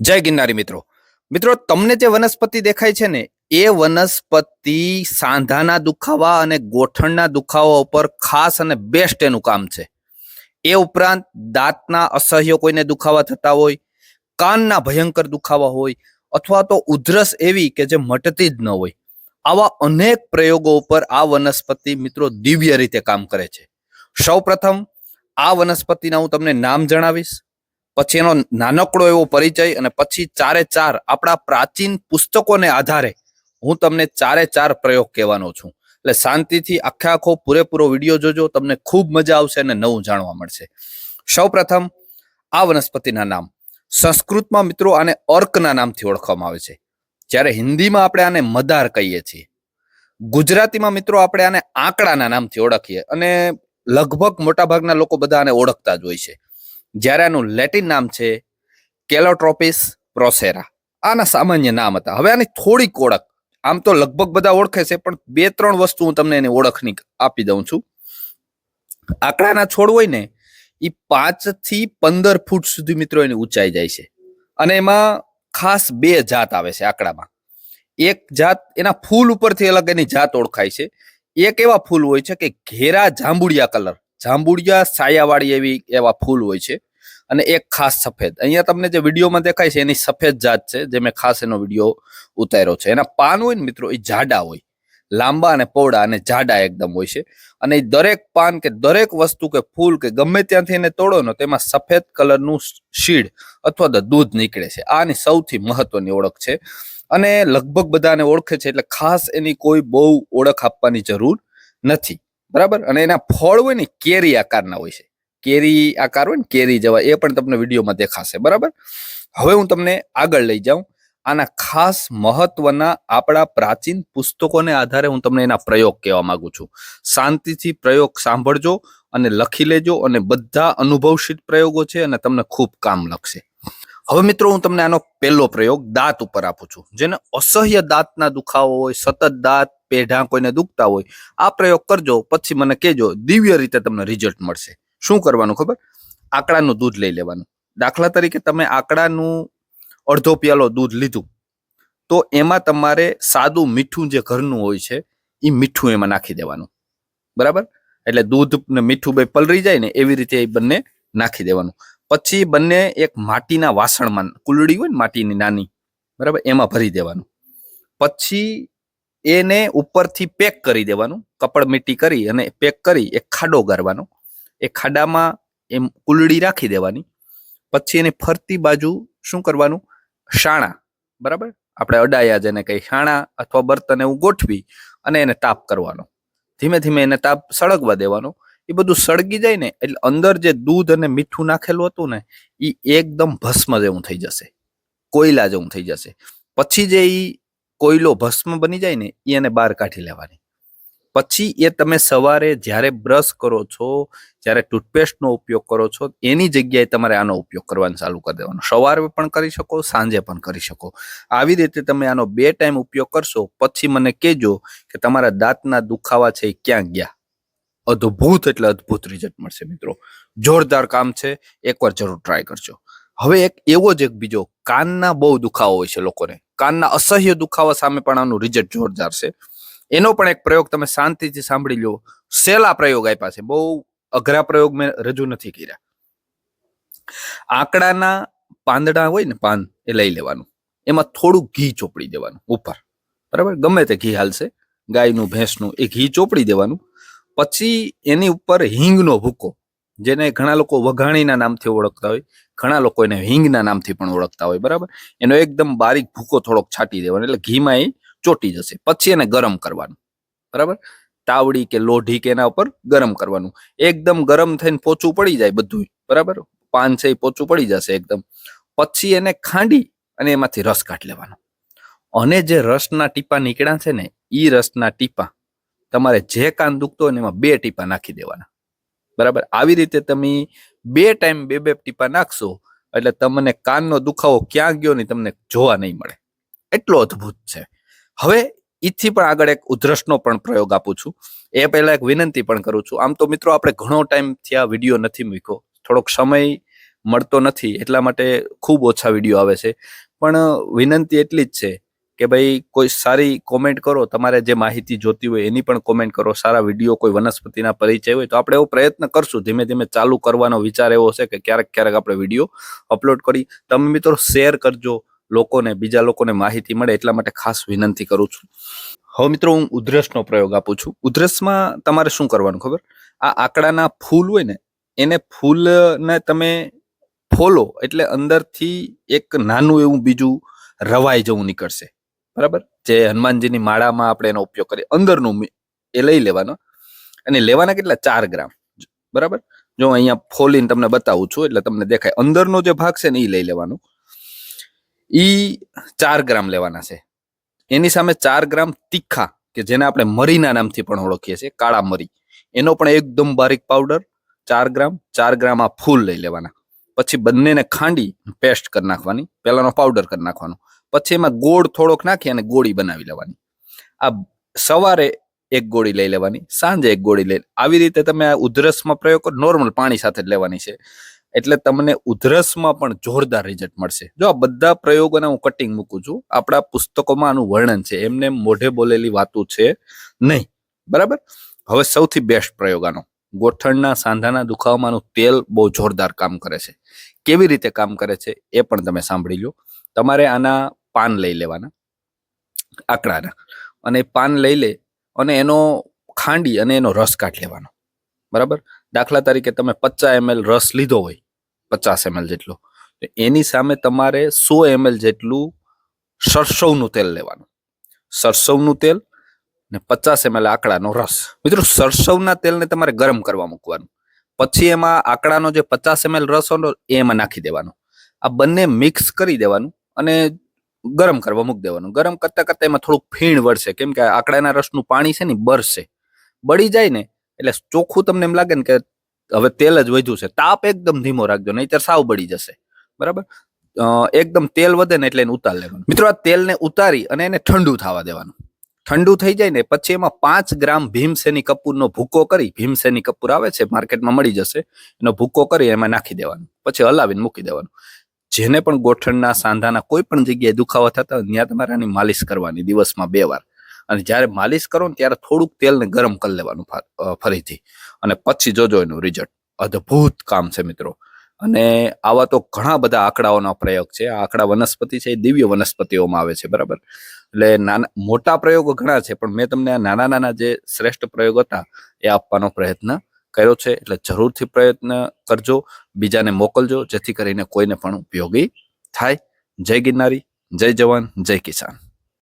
જય ગિરનારી મિત્રો. મિત્રો, તમને જે વનસ્પતિ દેખાય છે ને, એ વનસ્પતિ સાંધાના દુખાવા અને ગોઠણના દુખાવા ઉપર ખાસ અને બેસ્ટ એનું કામ છે. એ ઉપરાંત દાંતના અસહ્ય કોઈને દુખાવા થતા હોય, કાનના ભયંકર દુખાવા હોય, અથવા તો ઉધરસ એવી કે જે મટતી જ ન હોય, આવા અનેક પ્રયોગો ઉપર આ વનસ્પતિ મિત્રો દિવ્ય રીતે કામ કરે છે. સૌપ્રથમ આ વનસ્પતિના હું તમને નામ જણાવીશ. પછી એનો નાનકડો એવો પરિચય અને પછી ચારે ચાર આપણા પ્રાચીન પુસ્તકોને આધારે હું તમને ચારે ચાર પ્રયોગ કહેવાનો છું. એટલે શાંતિથી આખે આખો પૂરેપૂરો વીડિયો જોજો, તમને ખૂબ મજા આવશે અને નવું જાણવા મળશે. સૌપ્રથમ આ વનસ્પતિના નામ સંસ્કૃતમાં મિત્રો આને અર્કના નામથી ઓળખવામાં આવે છે. જ્યારે હિન્દીમાં આપણે આને મદાર કહીએ છીએ. ગુજરાતીમાં મિત્રો આપણે આને આંકડાના નામથી ઓળખીએ અને લગભગ મોટાભાગના લોકો બધા આને ઓળખતા જ હોય છે. જ્યારે આનું લેટિન નામ છે કેલોટ્રોપિસ પ્રોસેરા. આના સામાન્ય નામ હતા. હવે આની થોડીક ઓળખ. આમ તો લગભગ બધા ઓળખે છે, પણ બે ત્રણ વસ્તુ હું તમને એની ઓળખની આપી દઉં છું. આંકડાના છોડ હોય ને એ પાંચથી પંદર ફૂટ સુધી મિત્રો એની ઊંચાઈ જાય છે. અને એમાં ખાસ બે જાત આવે છે આંકડામાં. એક જાત, એના ફૂલ ઉપરથી અલગ એની જાત ઓળખાય છે. એક એવા ફૂલ હોય છે કે ઘેરા જાંબુડિયા કલર. જાંબુડિયા સાયાવાળી એવી એવા ફૂલ હોય છે. અને એક ખાસ સફેદ. અહીંયા તમને જે વિડીયોમાં દેખાય છે, એની સફેદ જાત છે, જે મેં ખાસ એનો વીડિયો ઉતાર્યો છે. એના પાન હોય ને મિત્રો, એ જાડા હોય. લાંબા અને પહોળા અને જાડા એકદમ હોય છે. અને એ દરેક પાન કે દરેક વસ્તુ કે ફૂલ કે ગમે ત્યાંથી એને તોડો ને તેમાં સફેદ કલરનું શીડ અથવા તો દૂધ નીકળે છે. આની સૌથી મહત્વની ઓળખ છે. અને લગભગ બધાને ઓળખે છે, એટલે ખાસ એની કોઈ બહુ ઓળખ આપવાની જરૂર નથી. બરાબર? અને એના ફળ હોય ને, કેરી આકારના હોય છે. કેરી આકાર હોય ને, કેરી જેવા, એ પણ તમને વિડીયોમાં દેખાશે, બરાબર? હવે હું તમને આગળ લઈ જાઉં. આના ખાસ મહત્વના આપણા પ્રાચીન પુસ્તકોને આધારે હું તમને એના પ્રયોગ કહેવા માંગુ છું. શાંતિથી પ્રયોગ સાંભળજો અને લખી લેજો અને બધા અનુભવશીલ પ્રયોગો છે અને તમને ખૂબ કામ લાગશે. હવે મિત્રો, હું તમને આનો પહેલો પ્રયોગ દાંત ઉપર આપું છું. જેને અસહ્ય દાંતના દુખાવો હોય, સતત દાંત, પેઢા કોઈને દુખતા હોય, આ પ્રયોગ કરજો, પછી મને કહેજો, દિવ્ય રીતે તમને રિઝલ્ટ મળશે. શું કરવાનું ખબર? આકડાનું દૂધ લઈ લેવાનું. દાખલા તરીકે તમે આકડાનું અડધો પ્યાલો દૂધ લીધું, તો એમાં તમારે સાદું મીઠું જે ઘરનું હોય છે એ મીઠું એમાં નાખી દેવાનું. બરાબર? એટલે દૂધ ને મીઠું બે પલરી જાય ને, એવી રીતે એ બંને નાખી દેવાનું. પછી બંને એક માટીના વાસણમાં કુલડી હોય ને માટીની નાની, બરાબર? એમાં ભરી દેવાનું. પછી એને ઉપરથી પેક કરી દેવાનું, કપડ મીટી કરી અને પેક કરી એક ખાડો ગારવાનો. એ ખાડામાં એમ કુલડી રાખી દેવાની. પછી એની ફરતી બાજુ શું કરવાનું? શાણા, બરાબર? આપણે અડાયા જેને કઈ શાણા અથવા બર્તન એવું ગોઠવી અને એને તાપ કરવાનો. ધીમે ધીમે એને તાપ સળગવા દેવાનો. એ બધું સળગી જાય ને, એટલે અંદર જે દૂધ અને મીઠું નાખેલું હતું ને એ એકદમ ભસ્મ જેવું થઈ જશે. કોયલા જેવું થઈ જશે. પછી જે એ કોયલો ભસ્મ બની જાય ને એ એને બહાર કાઢી લેવાની. પછી એ તમે સવારે જ્યારે બ્રશ કરો છો, જ્યારે ટૂથપેસ્ટનો ઉપયોગ કરો છો, એની જગ્યાએ તમારે આનો ઉપયોગ કરવાનું ચાલુ કરી દેવાનો. સવારે પણ કરી શકો, સાંજે પણ કરી શકો. આવી રીતે તમે આનો બે ટાઈમ ઉપયોગ કરશો, પછી મને કહેજો કે તમારા દાંતના દુખાવા છે એ ક્યાં ગયા? અદ્ભુત એટલે અદ્ભુત રિઝલ્ટ મળશે મિત્રો. જોરદાર કામ છે. એકવાર જરૂર ટ્રાય કરજો. હવે એક એવો જ એક બીજો કાનના બહુ દુખાવો હોય છે લોકોને. કાનના અસહ્ય દુખાવા સામે પણ આનું રિઝલ્ટ જોરદાર છે. એનો પણ એક પ્રયોગ તમે શાંતિથી સાંભળી લો. સેલા પ્રયોગ આપ્યા છે. બહુ અઘરા પ્રયોગ મેં રજૂ નથી કર્યા. આંકડાના પાંદડા હોય ને પાન એ લઈ લેવાનું. એમાં થોડું ઘી ચોપડી દેવાનું. ઉપર. બરાબર? ગમે તે ઘી હાલશે. ગાયનું, ભેંસનું એ ઘી ચોપડી દેવાનું. પછી એની ઉપર હિંગનો ભૂકો, જેને ઘણા લોકો વઘાણીના નામથી ઓળખતા હોય, ઘણા લોકો એને હિંગના નામથી પણ ઓળખતા હોય, બરાબર? એનો એકદમ બારીક ભૂકો થોડોક છાંટી દેવાનો, એટલે ઘીમાં એ ચોટી જશે. પછી એને ગરમ કરવાનું, બરાબર? તાવડી કે લોઢી કે એના ઉપર ગરમ કરવાનું. એકદમ ગરમ થઈને પોચું પડી જાય બધું બરાબર? પાન છે એ પોચું પડી જશે એકદમ. પછી એને ખાંડી અને એમાંથી રસ કાઢી લેવાનો. અને જે રસના ટીપા નીકળ્યા છે ને એ રસના ટીપા તમારે જે કાન દુખતો હોય એમાં બે ટીપા નાખી દેવાના. બરાબર? આવી રીતે તમે બે ટાઈમ બે બે ટીપા નાખશો, એટલે તમને કાનનો દુખાવો ક્યાં ગયો ને તમને જોવા નહીં મળે. એટલો અદ્ભુત છે. હવે ઈથી પણ આગળ એક ઉધરસનો પણ પ્રયોગ આપું છું. એ પહેલા એક વિનંતી પણ કરું છું. આમ તો મિત્રો આપણે ઘણો ટાઈમ થયા વીડિયો નથી મૂક્યો. થોડોક સમય મળતો નથી, એટલા માટે ખૂબ ઓછા વીડિયો આવે છે. પણ વિનંતી એટલી જ છે કે ભાઈ કોઈ સારી કોમેન્ટ કરો, તમારે જે માહિતી જોતી હોય એની પણ કોમેન્ટ કરો, સારા વીડિયો કોઈ વનસ્પતિના પરિચય હોય તો આપણે એવો પ્રયત્ન કરશું. ધીમે ધીમે ચાલુ કરવાનો વિચાર એવો છે કે ક્યારેક ક્યારેક આપણે વીડિયો અપલોડ કરી, તમે મિત્રો શેર કરજો, લોકોને, બીજા લોકોને માહિતી મળે એટલા માટે ખાસ વિનંતી કરું છું. હવે મિત્રો હું ઉધરસનો પ્રયોગ આપું છું. ઉધરસમાં તમારે શું કરવાનું ખબર? આ આંકડાના ફૂલ હોય ને, એને ફૂલને તમે ફોલો એટલે અંદરથી એક નાનું એવું બીજું રવાઈ જેવું નીકળશે. બરાબર? જે હનુમાનજીની માળામાં આપણે એનો ઉપયોગ કરીએ. અંદરનું એ લઈ લેવાનો. અને લેવાના કેટલા? ચાર ગ્રામ. બરાબર? જો અહીંયા ફોલીને તમને બતાવું છું, એટલે તમને દેખાય. અંદરનો જે ભાગ છે ને એ લઈ લેવાનો. ઈ ચાર ગ્રામ લેવાના છે. એની સામે ચાર ગ્રામ તીખા, કે જેને આપણે મરીના નામથી પણ ઓળખીએ છીએ, કાળા મરી. એનો પણ એકદમ બારીક પાવડર ચાર ગ્રામ. ચાર ગ્રામ આ ફૂલ લઈ લેવાના. પછી બંનેને ખાંડી, પેસ્ટ કરી નાખવાની. પહેલાનો પાવડર કરી નાખવાનો. પછી એમાં ગોળ થોડોક નાખી અને ગોળી બનાવી લેવાની. આ સવારે એક ગોળી લઈ લેવાની, સાંજે એક ગોળી લઈ આવી રીતે તમે આ ઉધરસમાં પ્રયોગ કરો. નોર્મલ પાણી સાથે જ લેવાની છે. એટલે તમને ઉધરસમાં પણ જોરદાર રિઝલ્ટ મળશે. જો આ બધા પ્રયોગોને હું કટિંગ મૂકું છું, આપણા પુસ્તકોમાં આનું વર્ણન છે. એમને મોઢે બોલેલી વાતો છે નહીં. બરાબર? હવે સૌથી બેસ્ટ પ્રયોગ આનો. ગોઠણના સાંધાના દુખાવામાંનું તેલ બહુ જોરદાર કામ કરે છે. કેવી રીતે કામ કરે છે એ પણ તમે સાંભળી લો. તમારે આના પાન લઈ લેવાના, આકડાના. અને પાન લઈ લે અને એનો ખાંડી અને એનો રસ કાઢ લેવાનો. બરાબર? દાખલા તરીકે તમે પચાસ એમએલ રસ લીધો હોય, પચાસ એમએલ જેટલો, તો એની સામે તમારે સો એમએલ જેટલું સરસવનું તેલ લેવાનું. સરસવનું તેલ ને પચાસ એમએલ આકડાનો રસ. મિત્રો, સરસવના તેલને તમારે ગરમ કરવા મૂકવાનું. પછી એમાં આકડાનો જે પચાસ એમએલ રસ હોય એ એમાં નાખી દેવાનો. આ બંને મિક્સ કરી દેવાનું અને ગરમ કરવા મૂકી દેવાનું. ગરમ કરતા કરતા એમાં થોડુંક ફીણ વળશે. કેમ કે આકડાના રસનું પાણી છે ને બરશે બળી જાય ને, એટલે ચોખ્ખું તમને એમ લાગે ને કે હવે તેલ જ વધ્યું છે. તાપ એકદમ ધીમો રાખજો, નહીતર સાવ બળી જશે. બરાબર? એકદમ તેલ વધે ને એટલે એને ઉતાર લેવાનું. મિત્રો, આ તેલને ઉતારી અને એને ઠંડુ થવા દેવાનું. ઠંડુ થઈ જાય ને, પછી એમાં પાંચ ગ્રામ ભીમસેની કપૂરનો ભૂકો કરી, ભીમસેની કપૂર આવે છે, માર્કેટમાં મળી જશે, એનો ભૂકો કરી, એમાં નાખી દેવાનું. પછી હલાવીને મૂકી દેવાનું. જેને પણ ગોઠણના, સાંધાના કોઈ પણ જગ્યાએ દુખાવો થતા હોય, ત્યાં તમારે આની માલિશ કરવાની દિવસમાં બે વાર. અને જ્યારે માલિશ કરો ને ત્યારે થોડુંક તેલને ગરમ કરી લેવાનું ફરીથી. અને પછી જોજો એનું રિઝલ્ટ અદ્ભુત કામ છે મિત્રો. અને આવા તો ઘણા બધા આંકડાઓનો પ્રયોગ છે. આ આંકડા વનસ્પતિ છે, એ દિવ્ય વનસ્પતિઓમાં આવે છે, બરાબર? એટલે નાના, મોટા પ્રયોગો ઘણા છે, પણ મેં તમને આ નાના નાના જે શ્રેષ્ઠ પ્રયોગ હતા, એ આપવાનો પ્રયત્ન કર્યો છે એટલે જરૂરથી પ્રયત્ન કરજો, બીજાને મોકલજો, જેથી કરીને કોઈને પણ ઉપયોગી થાય. જય ગિરનારી, જય જવાન, જય કિસાન.